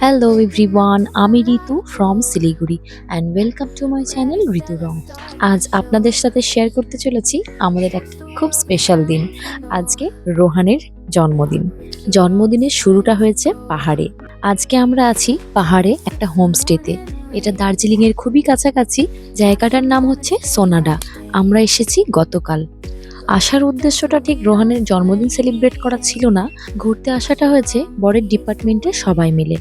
Hello everyone আমি Ritu from Siliguri and welcome to my channel Ritu Rong আজ আপনাদের সাথে শেয়ার করতে চলেছি আমাদের একটা খুব স্পেশাল দিন, আজকে রোহানের জন্মদিন। জন্মদিনের শুরুটা হয়েছে পাহাড়ে। আজকে আমরা আছি পাহাড়ে একটা হোমস্টেতে এটা দার্জিলিংয়ের খুবই কাছাকাছি, জায়গাটার নাম হচ্ছে সোনাডা। আমরা এসেছি গতকাল। আসার উদ্দেশ্যটা ঠিক রোহানের জন্মদিন সেলিব্রেট করা ছিল না। ঘুরতে আসাটা হয়েছে বরের ডিপার্টমেন্টে সবাই মিলে।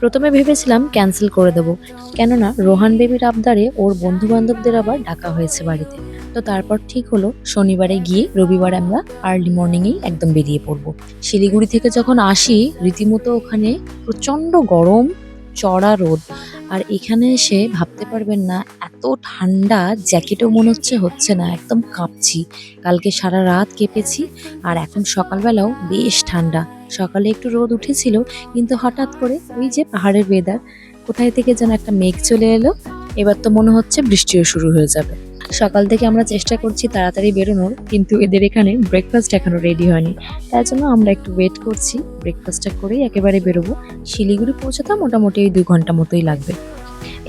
প্রথমে ভেবেছিলাম ক্যান্সেল করে দেবো। কেননা রোহান বেবির আবদারে ওর বন্ধু বান্ধবদের আবার ডাকা হয়েছে বাড়িতে। তো তারপর ঠিক হলো, শনিবারে গিয়ে রবিবার আমরা আর্লি মর্নিংয়েই একদম বেরিয়ে পড়ব। শিলিগুড়ি থেকে যখন আসি, রীতিমতো ওখানে প্রচণ্ড গরম, চড়া রোদ। আর এখানে এসে ভাবতে পারবেন না, এত ঠান্ডা জ্যাকেটও মনে হচ্ছে হচ্ছে না, একদম কাঁপছি। কালকে সারা রাত কেঁপেছি আর এখন সকালবেলাও বেশ ঠান্ডা। সকালে একটু রোদ উঠেছিল, কিন্তু হঠাৎ করে ওই যে পাহাড়ের ওয়েদার কোথায় থেকে যেন একটা মেঘ চলে এলো। এবার তো মনে হচ্ছে বৃষ্টিও শুরু হয়ে যাবে। সকাল থেকে আমরা চেষ্টা করছি তাড়াতাড়ি বেরোনোর, কিন্তু এদের এখানে ব্রেকফাস্ট এখনও রেডি হয়নি। তাই জন্য আমরা একটু ওয়েট করছি ব্রেকফাস্টটা করেই একেবারে বেরোবো। শিলিগুড়ি পৌঁছাতে মোটামুটি ওই দু ঘণ্টা মতোই লাগবে।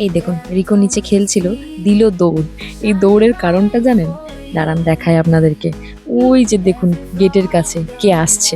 এই দেখুন, রিকো নিচে খেলছিল, দিল দৌড়। এই দৌড়ের কারণটা জানেন? দাঁড়ান দেখায় আপনাদেরকে। ওই যে দেখুন গেটের কাছে কে আসছে।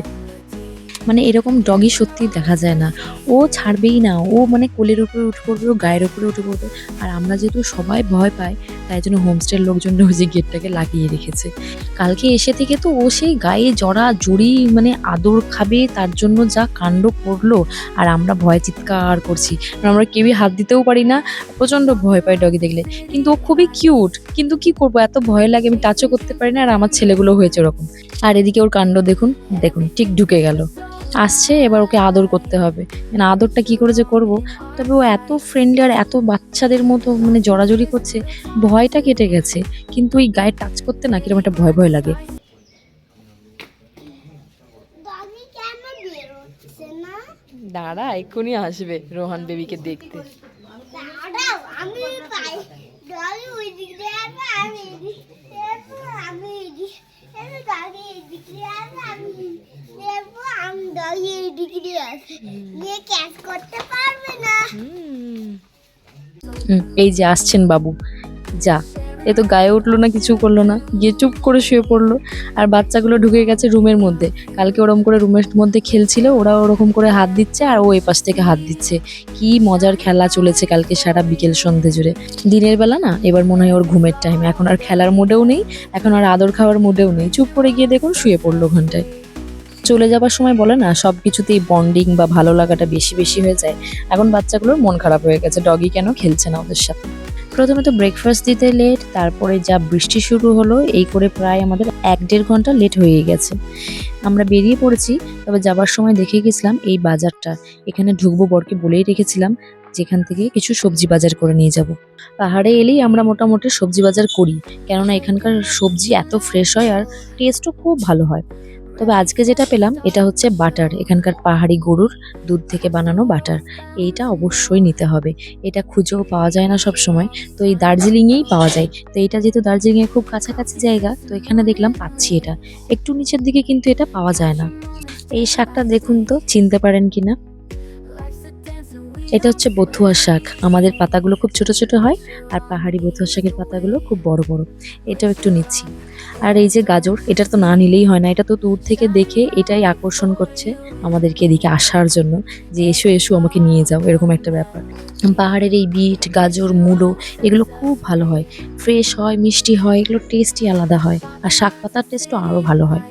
মানে এরকম ডগি সত্যি দেখা যায় না। ও ছাড়বেই না। ও মানে কোলের উপরে উঠে পড়বে, ও গায়ের উপরে উঠে পড়বে। আর আমরা যেহেতু সবাই ভয় পাই, তাই জন্য হোমস্টের লোকজন ওই যে গেটটাকে লাগিয়ে রেখেছে। কালকে এসে থেকে তো ও সেই গায়ে জড়া, জড়ি মানে আদর খাবে, তার জন্য যা কাণ্ড করল। আর আমরা ভয় চিৎকার করছি। আমরা কেউই হাত দিতেও পারি না। প্রচণ্ড ভয় পাই ডগি দেখলে। কিন্তু ও খুবই কিউট কিন্তু কি করব? এত ভয় লাগে, আমি টাচও করতে পারি না। আর আমার ছেলেগুলো হয়েছে ওরকম। আর এদিকে ওর কাণ্ড দেখুন। দেখুন, ঠিক ঢুকে গেল। আসছে এবার ওকে আদর করতে হবে। মানে আদরটা কি করে যে করব? তবে ও এত ফ্রেন্ডলি আর এত বাচ্চাদের মতো মানে জড়াজড়ি করছে ভয়টা কেটে গেছে। কিন্তু ওই গায়ে টাচ করতে না কীরকম একটা ভয় ভয় লাগে। দাঁড়া এক্ষুনি আসবে রোহান বেবিকে দেখতে দাঁড়াও আমি পাই দাদি ওই দিক দিয়ে আসবে আমি এদিক এরপর আমি এদিক এরপর দাদি এদিক দিয়ে আসবে আমি এরপর আমি দাদি এদিক দিয়ে আসবে নিয়ে ক্যাচ করতে পারবে না হুম, এই যে আসছেন বাবু যা। এ তো গায়ে উঠল না, কিছু করল না। গিয়ে চুপ করে শুয়ে পড়ল। আর বাচ্চাগুলো ঢুকে গেছে রুমের মধ্যে। কালকে ওরকম করে রুমের মধ্যে খেলছিল, ওরা ওরকম করে হাত দিচ্ছে আর ও এই পাশ থেকে হাত দিচ্ছে। কি মজার খেলা চলেছে কালকে সারা বিকেল সন্ধে জুড়ে। দিনের বেলা না, এবার মনে হয় ওর ঘুমের টাইম এখন আর খেলার মোডেও নেই, এখন আর আদর খাওয়ার মোডেও নেই। চুপ করে গিয়ে দেখুন, শুয়ে পড়ল ঘন্টায়। চলে যাবার সময় বলে না, সব কিছুতেই বন্ডিং বা ভালো লাগাটা বেশি বেশি হয়ে যায়। এখন বাচ্চাগুলোর মন খারাপ হয়ে গেছে ডগি কেন খেলছে না ওদের সাথে? প্রথমে তো ব্রেকফাস্ট দিতে লেট তারপরে যা বৃষ্টি শুরু হলো, এই করে প্রায় আমাদের এক দেড় ঘণ্টা লেট হয়ে গেছে। আমরা বেরিয়ে পড়েছি, তবে যাবার সময় দেখে গেছিলাম এই বাজারটা। এখানে ঢুকবো বরকে বলেই রেখেছিলাম, যেখান থেকে কিছু সবজি বাজার করে নিয়ে যাব। পাহাড়ে এলেই আমরা মোটামুটি সবজি বাজার করি, কেননা এখানকার সবজি এত ফ্রেশ হয় আর টেস্টও খুব ভালো হয়। তবে আজকে যেটা পেলাম, এটা হচ্ছে বাটার। এখানকার পাহাড়ি গরুর দুধ থেকে বানানো বাটার। এইটা অবশ্যই নিতে হবে। এটা খুঁজেও পাওয়া যায় না সব সময় তো এই দার্জিলিংয়েই পাওয়া যায়। তো এটা যেহেতু দার্জিলিংয়ের খুব কাছাকাছি জায়গা, তো এখানে দেখলাম পাচ্ছি এটা। একটু নিচের দিকে কিন্তু এটা পাওয়া যায় না। এই শাকটা দেখুন তো, চিনতে পারেন কিনা? এটা হচ্ছে বথুয়া শাক। আমাদের পাতাগুলো খুব ছোট ছোট হয় আর পাহাড়ি বথুয়া শাকের পাতাগুলো খুব বড় বড়। এটাও একটু নিচ্ছি। আর এই যে গাজর, এটা তো না নিলেই হয় না। এটা তো দূর থেকে দেখে এটাই আকর্ষণ করছে আমাদেরকে এদিকে আসার জন্য যে এসো এসো, আমাকে নিয়ে যাও, এরকম একটা ব্যাপার। পাহাড়ের এই বিট, গাজর, মূলো, এগুলো খুব ভালো হয়। ফ্রেশ হয়, মিষ্টি হয়, এগুলো টেস্টই আলাদা হয়। আর শাক পাতার টেস্টও আরও ভালো হয়।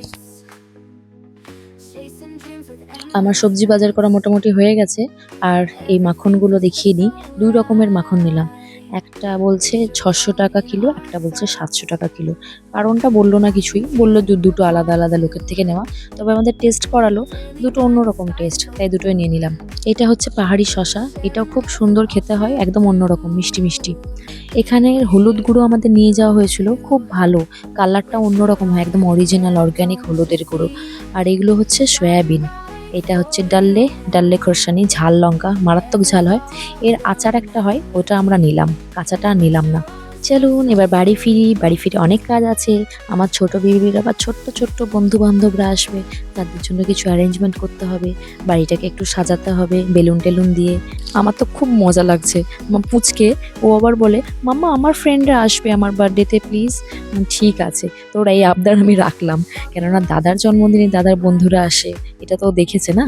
আমার সবজি বাজার করা মোটামুটি হয়ে গেছে, আর এই মাখনগুলো দেখিয়ে নিই দুই রকমের মাখন নিলাম। একটা বলছে ছশো টাকা কিলো, একটা বলছে সাতশো টাকা কিলো। কারণটা বলল না কিছুই, বলল দুটো আলাদা আলাদা লোকের থেকে নেওয়া। তবে আমাদের টেস্ট করালো, দুটো অন্যরকম টেস্ট, তাই দুটোই নিয়ে নিলাম। এটা হচ্ছে পাহাড়ি শশা, এটাও খুব সুন্দর খেতে হয়, একদম অন্যরকম মিষ্টি মিষ্টি। এখানে হলুদ গুঁড়ো আমাদের নিয়ে যাওয়া হয়েছিল, খুব ভালো। কালারটা অন্যরকম হয়, একদম অরিজিনাল অর্গ্যানিক হলুদের গুঁড়ো। আর এগুলো হচ্ছে সয়াবিন। এটা হচ্ছে ডাল্লে ডাল্লে খোরসানি, ঝাল লঙ্কা, মারাত্মক ঝাল হয়। এর আচার একটা হয়, ওটা আমরা নিলাম। কাঁচাটা নিলাম না। চলুন, এবার বাড়ি ফিরি। বাড়ি ফিরে অনেক কাজ আছে। আমার ছোট বেবির আবার ছোট্ট ছোট্ট বন্ধু বান্ধবরা আসবে। তাদের জন্য কিছু অ্যারেঞ্জমেন্ট করতে হবে। বাড়িটাকে একটু সাজাতে হবে, বেলুন টেলুন দিয়ে। আমার তো খুব মজা লাগছে। পুচকে, ও আবার বলে, মাম্মা, আমার ফ্রেন্ডরা আসবে আমার বার্থডেতে প্লিজ ঠিক আছে। তো ওরা এই আবদার আমি রাখলাম। কেননা, দাদার জন্মদিনে দাদার বন্ধুরা আসে। এটা তো দেখেছে না?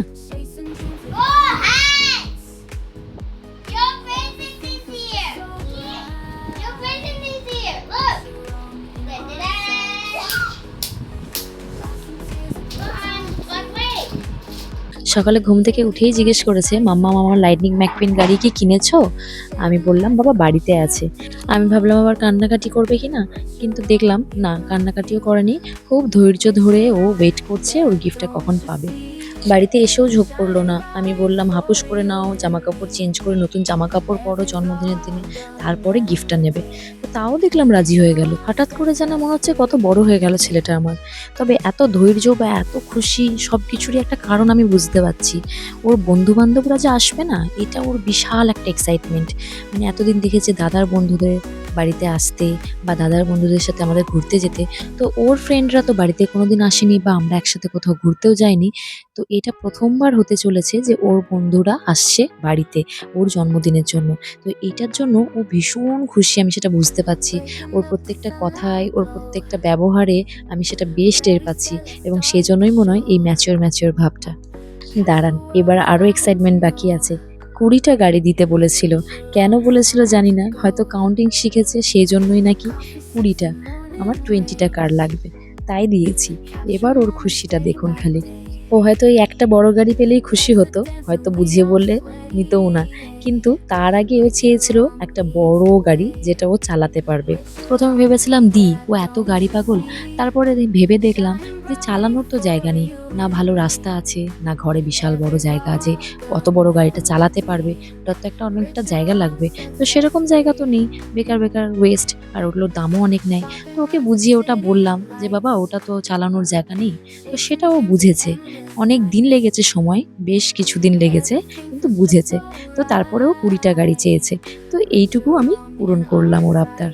সকালে ঘুম থেকে উঠেই জিজ্ঞেস করেছে, মাম্মা মামার লাইটনিং ম্যাকপিন গাড়ি কি কিনেছো? আমি বললাম, বাবা, বাড়িতে আছে। আমি ভাবলাম, আবার কান্নাকাটি করবে কি না? কিন্তু দেখলাম, না, কান্নাকাটিও করেনি। খুব ধৈর্য ধরে ও ওয়েট করছে, ওর গিফটটা কখন পাবে। বাড়িতে এসেও ঝোঁক পড়ল না। আমি বললাম, হাপুস করে নাও জামা কাপড় চেঞ্জ করে নতুন জামা কাপড় পরো জন্মদিনের দিনে। তারপরে গিফটটা নেবে। তো তাও দেখলাম রাজি হয়ে গেল। হঠাৎ করে যেন মনে হচ্ছে কত বড় হয়ে গেল ছেলেটা আমার। তবে এত ধৈর্য বা এত খুশি সব কিছুরই একটা কারণ আমি বুঝতে পারছি। ওর বন্ধু বান্ধবরা যে আসবে না, এটা ওর বিশাল একটা এক্সাইটমেন্ট মানে এতদিন দেখেছে দাদার বন্ধুদের বাড়িতে আসতে বা দাদার বন্ধুদের সাথে আমাদের ঘুরতে যেতে, তো ওর ফ্রেন্ডরা তো বাড়িতে কোনোদিন আসেনি বা আমরা একসাথে কোথাও ঘুরতেও যাইনি। তো এটা প্রথমবার হতে চলেছে যে ওর বন্ধুরা আসছে বাড়িতে ওর জন্মদিনের জন্য। তো এটার জন্য ও ভীষণ খুশি, আমি সেটা বুঝতে পারছি। ওর প্রত্যেকটা কথায়, ওর প্রত্যেকটা ব্যবহারে আমি সেটা বেশ টের পাচ্ছি এবং সেই জন্যই মনে হয় এই ম্যাচিওর ম্যাচিওর ভাবটা। দাঁড়ান, এবার আরও এক্সাইটমেন্ট বাকি আছে। কুড়িটা গাড়ি দিতে বলেছিল। কেন বলেছিল জানি না, হয়তো কাউন্টিং শিখেছে সেই জন্যই নাকি কুড়িটা, আমার টোয়েন্টিটা কার লাগবে। তাই দিয়েছি, এবার ওর খুশিটা দেখুন খালি। ও হয়তো এই একটা বড় গাড়ি পেলেই খুশি হতো, হয়তো বুঝিয়ে বললে নিতও না। কিন্তু তার আগে ও চেয়েছিল একটা বড় গাড়ি যেটা ও চালাতে পারবে। প্রথমে ভেবেছিলাম দি, ও এত গাড়ি পাগল। তারপরে ভেবে দেখলাম যে চালানোর তো জায়গা নেই। না ভালো রাস্তা আছে, না ঘরে বিশাল বড় জায়গা আছে। অত বড় গাড়িটা চালাতে পারবে ওটার তো একটা অনেকটা জায়গা লাগবে। তো সেরকম জায়গা তো নেই, বেকার বেকার ওয়েস্ট আর ওগুলোর দামও অনেক নেয়। তো ওকে বুঝিয়ে ওটা বললাম যে, বাবা, ওটা তো চালানোর জায়গা নেই। তো সেটাও বুঝেছে। অনেক দিন লেগেছে সময়, বেশ কিছুদিন লেগেছে, কিন্তু বুঝেছে। তো তারপরেও কুড়িটা গাড়ি চেয়েছে। তো এইটুকু আমি পূরণ করলাম ওর আবদার।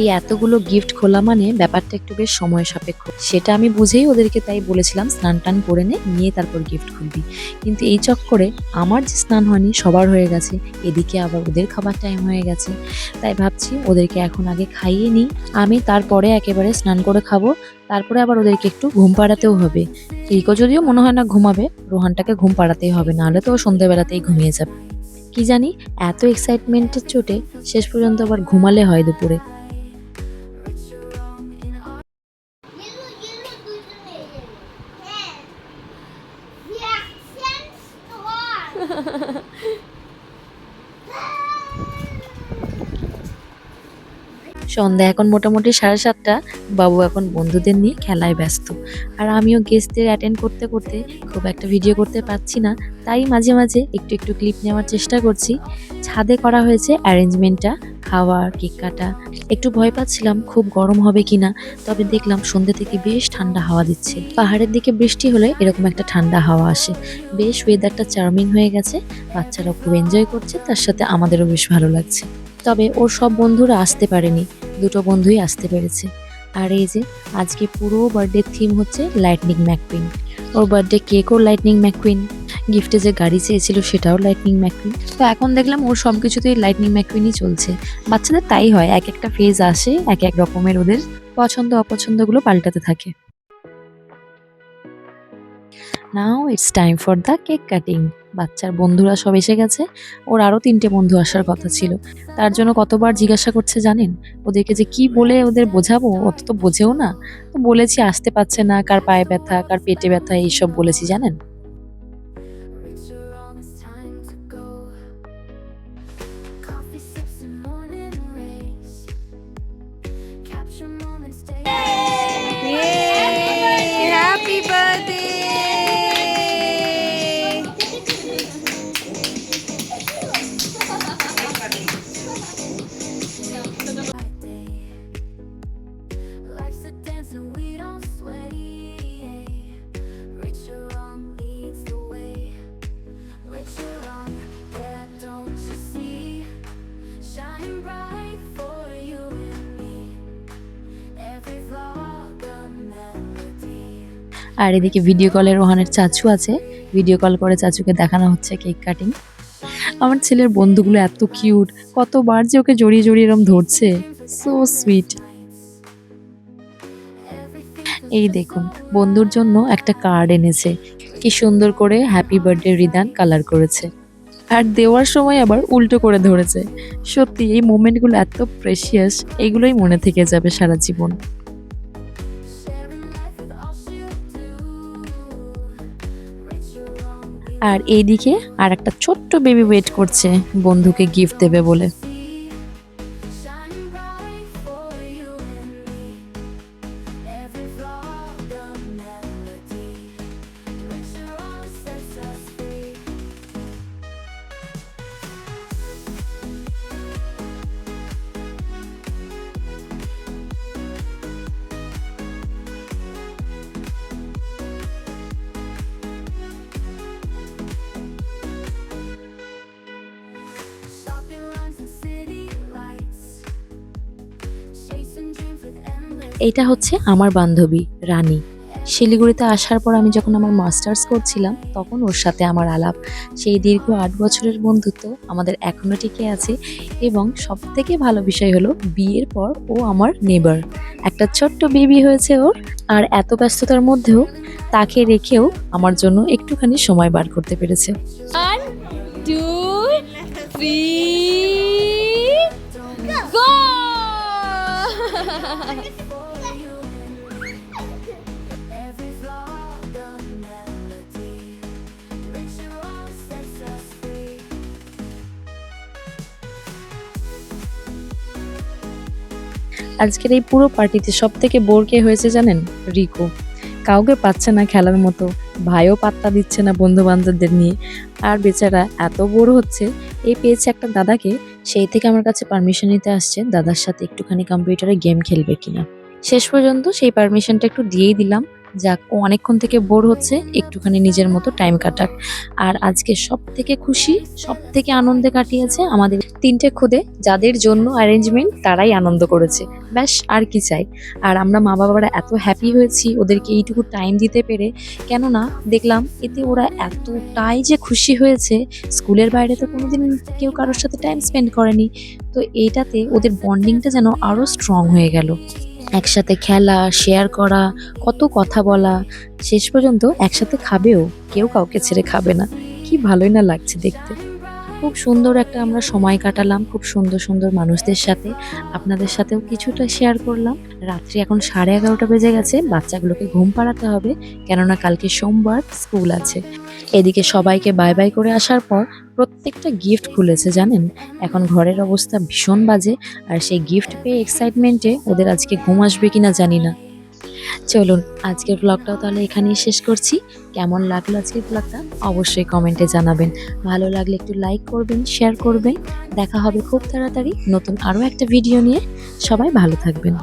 এই এতগুলো গিফট খোলা মানে ব্যাপারটা একটু বেশ সময় সাপেক্ষ। সেটা আমি বুঝেই ওদেরকে তাই বলেছিলাম, স্নান টান করে নে, নিয়ে তারপর গিফট খুলবি। কিন্তু এই চক্করে আমার যে স্নান হয়নি, সবার হয়ে গেছে। এদিকে আবার ওদের খাবার টাইম হয়ে গেছে। তাই ভাবছি ওদেরকে এখন আগে খাইয়ে নিই। আমি তারপরে একেবারে স্নান করে খাব। তারপরে আবার ওদেরকে একটু ঘুম পাড়াতেও হবে। রিকো যদিও মনে হয় না ঘুমাবে, রোহানটাকে ঘুম পাড়াতেই হবে, নাহলে তো ও সন্ধ্যেবেলাতেই ঘুমিয়ে যাবে। কি জানি, এত এক্সাইটমেন্টের চোটে শেষ পর্যন্ত আবার ঘুমালে হয় দুপুরে। সন্ধ্যা, এখন মোটামুটি সাড়ে সাতটা। বাবু এখন বন্ধুদের নিয়ে খেলায় ব্যস্ত। আর আমিও গেস্টদের অ্যাটেন্ড করতে করতে খুব একটা ভিডিও করতে পারছি না। তাই মাঝে মাঝে একটু একটু ক্লিপ নেওয়ার চেষ্টা করছি। ছাদে করা হয়েছে অ্যারেঞ্জমেন্টটা খাওয়া কেক কাটা। একটু ভয় পাচ্ছিলাম খুব গরম হবে কিনা, তবে দেখলাম সন্ধ্যে থেকে বেশ ঠান্ডা হাওয়া দিচ্ছে। পাহাড়ের দিকে বৃষ্টি হলে এরকম একটা ঠান্ডা হাওয়া আসে। বেশ ওয়েদারটা চার্মিং হয়ে গেছে বাচ্চারা খুব এনজয় করছে, তার সাথে আমাদেরও বেশ ভালো লাগছে। তবে ওর সব বন্ধুরা আসতে পারেনি। দুটো বন্ধুই আসতে পেরেছে। আর এই যে, আজকে পুরো বার্থডে থিম হচ্ছে লাইটনিং ম্যাককুইন ওর বার্থডে কেকও লাইটনিং ম্যাককুইন গিফটে যে গাড়ি চেয়েছিল সেটাও লাইটনিং ম্যাককুইন তো এখন দেখলাম ওর সব কিছুতেই লাইটনিং ম্যাককুইনই চলছে। বাচ্চাদের তাই হয়, এক একটা ফেজ আসে, এক এক রকমের ওদের পছন্দ অপছন্দগুলো পাল্টাতে থাকে। Now it's time for the cake cutting বাচ্চার বন্ধুরা সব এসে গেছে। ওর আরও তিনটে বন্ধু আসার কথা ছিল। তার জন্য কতবার জিজ্ঞাসা করছে জানেন? ওদেরকে যে কি বলে ওদের বোঝাবো? অত তো বোঝেও না। তো বলেছি আসতে পারছে না, কার পায়ে ব্যথা, কার পেটে ব্যথা, এইসব বলেছি, জানেন? Happy birthday! আর এদিকে ভিডিও কলে রোহানের চাচু আছে। ভিডিও কল করে চাচুকে দেখানো হচ্ছে কেক কাটিং আমার ছেলের বন্ধুগুলো এত কিউট কতবার যে ওকে জড়িয়ে জড়িয়ে এরম ধরছে। সো সুইট এই দেখুন, বন্ধুর জন্য একটা কার্ড এনেছে। কি সুন্দর করে হ্যাপি বার্থডে রিদান কালার করেছে। আর দেওয়ার সময় আবার উল্টো করে ধরেছে। সত্যি, এই মোমেন্টগুলো এত প্রেশিয়াস এগুলোই মনে থেকে যাবে সারা জীবন। আর এইদিকে আর একটা ছোট্ট বেবি ওয়েট করছে বন্ধুকে গিফট দেবে বলে। এইটা হচ্ছে আমার বান্ধবী রানী। শিলিগুড়িতে আসার পর আমি যখন আমার মাস্টার্স করছিলাম তখন ওর সাথে আমার আলাপ। সেই দীর্ঘ আট বছরের বন্ধুত্ব আমাদের এখনও টিকে আছে এবং সব থেকে ভালো বিষয় হলো বিয়ের পর ও আমার নেবার একটা ছোট্ট বেবি হয়েছে ওর আর এত ব্যস্ততার মধ্যেও তাকে রেখেও আমার জন্য একটুখানি সময় বার করতে পেরেছে। One, two, three, আজকের এই পুরো পার্টিতে সব থেকে বোর কে হয়েছে জানেন? রিকো। কাউকে পাচ্ছে না খেলার মতো, ভাইও পাত্তা দিচ্ছে না বন্ধু বান্ধবদের নিয়ে। আর বেচারা এত বোর হচ্ছে, এই পেয়েছে একটা দাদাকে, সেই থেকে আমার কাছে পারমিশন নিতে আসছে, দাদার সাথে একটুখানি কম্পিউটারে গেম খেলবে কিনা। শেষ পর্যন্ত সেই পারমিশনটা একটু দিয়েই দিলাম। যাক, ও অনেকক্ষণ থেকে বোর হচ্ছে, একটুখানি নিজের মতো টাইম কাটাক। আর আজকে সব থেকে খুশি সব থেকে আনন্দে কাটিয়েছে আমাদের তিনটে খুদে, যাদের জন্য অ্যারেঞ্জমেন্ট তারাই আনন্দ করেছে। ব্যাস, আর কি চাই। আর আমরা মা বাবারা এত হ্যাপি হয়েছি, ওদেরকে এইটুকু টাইম দিতে পেরে। কেননা, দেখলাম এতে ওরা এতটাই যে খুশি হয়েছে, স্কুলের বাইরে তো কোনোদিন কেউ কারোর সাথে টাইম স্পেন্ড করেনি। তো এইটাতে ওদের বন্ডিংটা যেন আরও স্ট্রং হয়ে গেল। একসাথে খেলা শেয়ার করা, কত কথা বলা, শেষ পর্যন্ত একসাথে খাবেও। কেউ কাউকে ছেড়ে খাবে না। কি ভালোই না লাগছে দেখতে। খুব সুন্দর একটা আমরা সময় কাটালাম, খুব সুন্দর সুন্দর মানুষদের সাথে। আপনাদের সাথেও কিছুটা শেয়ার করলাম। রাত্রি এখন সাড়ে এগারোটা বেজে গেছে, বাচ্চাগুলোকে ঘুম পাড়াতে হবে, কেননা কালকে সোমবার স্কুল আছে। এদিকে সবাইকে বাই বাই করে আসার পর প্রত্যেকটা গিফট খুলেছে, জানেন? এখন ঘরের অবস্থা ভীষণ বাজে, আর সেই গিফট পেয়ে এক্সাইটমেন্টে ওদের আজকে ঘুম আসবে কিনা জানি না। চলুন আজকের ব্লগটাও তাহলে এখানেই শেষ করছি। কেমন লাগল আজকের ব্লগটা অবশ্যই কমেন্টে জানাবেন। ভালো লাগলে একটু লাইক করবেন শেয়ার করবেন। দেখা হবে খুব তাড়াতাড়ি নতুন আরও একটা ভিডিও নিয়ে। সবাই ভালো থাকবেন।